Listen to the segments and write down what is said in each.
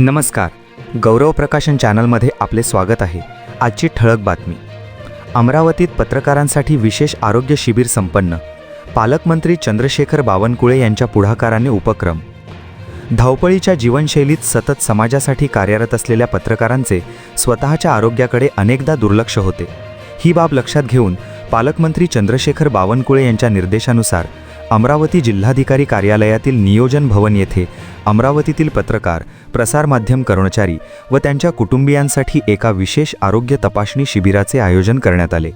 नमस्कार. गौरव प्रकाशन चॅनलमध्ये आपले स्वागत आहे. आजची ठळक बातमी. अमरावतीत पत्रकारांसाठी विशेष आरोग्य शिबिर संपन्न. पालकमंत्री चंद्रशेखर बावनकुळे यांच्या पुढाकाराने उपक्रम. धावपळीच्या जीवनशैलीत सतत समाजासाठी कार्यरत असलेल्या पत्रकारांचे स्वतःच्या आरोग्याकडे अनेकदा दुर्लक्ष होते. ही बाब लक्षात घेऊन पालकमंत्री चंद्रशेखर बावनकुळे यांच्या निर्देशानुसार अमरावती जिल्हाधिकारी कार्यालयातील नियोजन भवन येथे अमरावतीतील पत्रकार प्रसारमाध्यम कर्मचारी व त्यांच्या कुटुंबियांसाठी एका विशेष आरोग्य तपासणी शिबिराचे आयोजन करण्यात आले.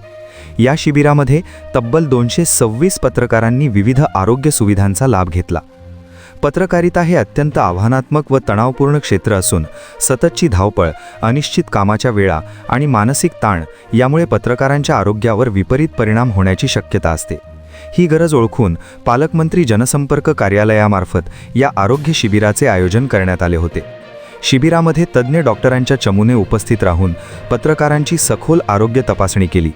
या शिबिरामध्ये तब्बल दोनशे सव्वीस पत्रकारांनी विविध आरोग्य सुविधांचा लाभ घेतला. पत्रकारिता हे अत्यंत आव्हानात्मक व तणावपूर्ण क्षेत्र असून सततची धावपळ अनिश्चित कामाच्या वेळा आणि मानसिक ताण यामुळे पत्रकारांच्या आरोग्यावर विपरीत परिणाम होण्याची शक्यता असते. ही गरज ओळखून पालकमंत्री जनसंपर्क कार्यालयामार्फत या आरोग्य शिबिराचे आयोजन करण्यात आले होते. शिबिरामध्ये तज्ज्ञ डॉक्टरांच्या चमूने उपस्थित राहून पत्रकारांची सखोल आरोग्य तपासणी केली.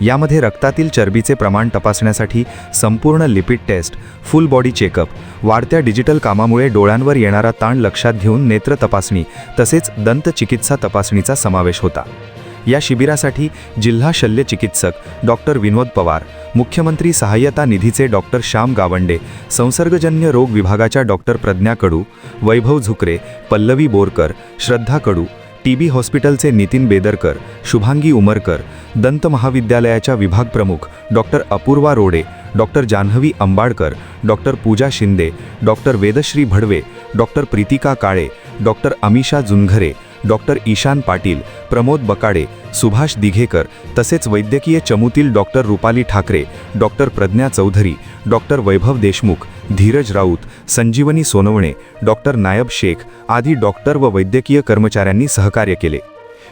यामध्ये रक्तातील चरबीचे प्रमाण तपासण्यासाठी संपूर्ण lipid test full body checkup वाढत्या डिजिटल कामामुळे डोळ्यांवर येणारा ताण लक्षात घेऊन नेत्र तपासणी तसेच दंत चिकित्सा तपासणीचा समावेश होता. या शिबिरासाठी जिल्हा शल्य चिकित्सक डॉक्टर विनोद पवार मुख्यमंत्री सहाय्यता निधीचे डॉक्टर श्याम गावंडे संसर्गजन्य रोग विभागाच्या doctor Pradnya Kadu Vaibhav Zukare Pallavi Borkar Shraddha Kadu T B हॉस्पिटलचे नितीन बेदरकर शुभांगी उमरकर दंत महाविद्यालयाच्या विभाग प्रमुख doctor Apurva Rode doctor Janhavi Ambadkar doctor Pooja Shinde doctor Vedashree Bhadwe doctor Pritika Kale doctor Amisha Junghare doctor Ishan Patil Pramod Bakade Subhash Dighekar तसेच वैद्यकीय चमूतील doctor Rupali Thakre doctor Pradnya Chaudhari doctor Vaibhav Deshmukh Dheeraj Raut Sanjivani Sonawane doctor Naib Shaikh आदी doctor व वैद्यकीय कर्मचाऱ्यांनी सहकार्य केले.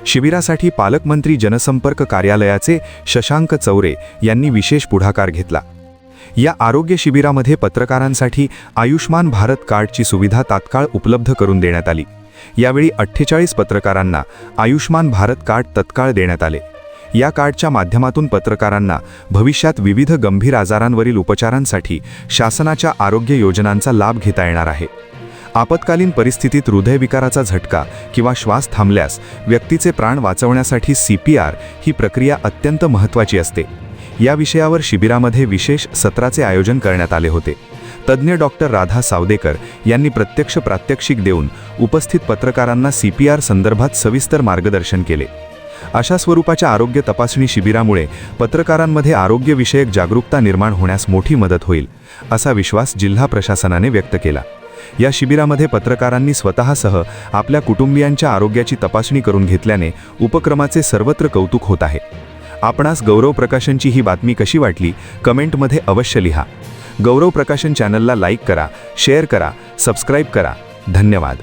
शिबिरासाठी पालकमंत्री जनसंपर्क कार्यालयाचे शशांक चौरे यांनी विशेष पुढाकार घेतला. या आरोग्य शिबिरामध्ये पत्रकारांसाठी आयुष्मान भारत कार्डची सुविधा तात्काळ उपलब्ध करून देण्यात आली. यावेळी अठ्ठेचाळीस पत्रकारांना आयुष्मान भारत कार्ड तत्काळ देण्यात आले. या कार्डच्या माध्यमातून पत्रकारांना भविष्यात विविध गंभीर आजारांवरील उपचारांसाठी शासनाच्या आरोग्य योजनांचा लाभ घेता येणार आहे. आपत्कालीन परिस्थितीत हृदयविकाराचा झटका किंवा श्वास थांबल्यास व्यक्तीचे प्राण वाचवण्यासाठी सी पी आर ही प्रक्रिया अत्यंत महत्त्वाची असते. या विषयावर शिबिरामध्ये विशेष सत्राचे आयोजन करण्यात आले होते. तज्ज्ञ डॉक्टर राधा सावदेकर यांनी प्रत्यक्ष प्रात्यक्षिक देऊन उपस्थित पत्रकारांना सी पी आर संदर्भात सविस्तर मार्गदर्शन केले. अशा स्वरूपाच्या आरोग्य तपासणी शिबिरामुळे पत्रकारांमध्ये आरोग्यविषयक जागरूकता निर्माण होण्यास मोठी मदत होईल असा विश्वास जिल्हा प्रशासनाने व्यक्त केला. या शिबिरामध्ये पत्रकारांनी स्वतःसह आपल्या कुटुंबियांच्या आरोग्याची तपासणी करून घेतल्याने उपक्रमाचे सर्वत्र कौतुक होत आहे. आपणास गौरव प्रकाशनची ही बातमी कशी वाटली कमेंटमध्ये अवश्य लिहा. गौरव प्रकाशन चॅनलला लाईक करा शेअर करा सबस्क्राईब करा. धन्यवाद.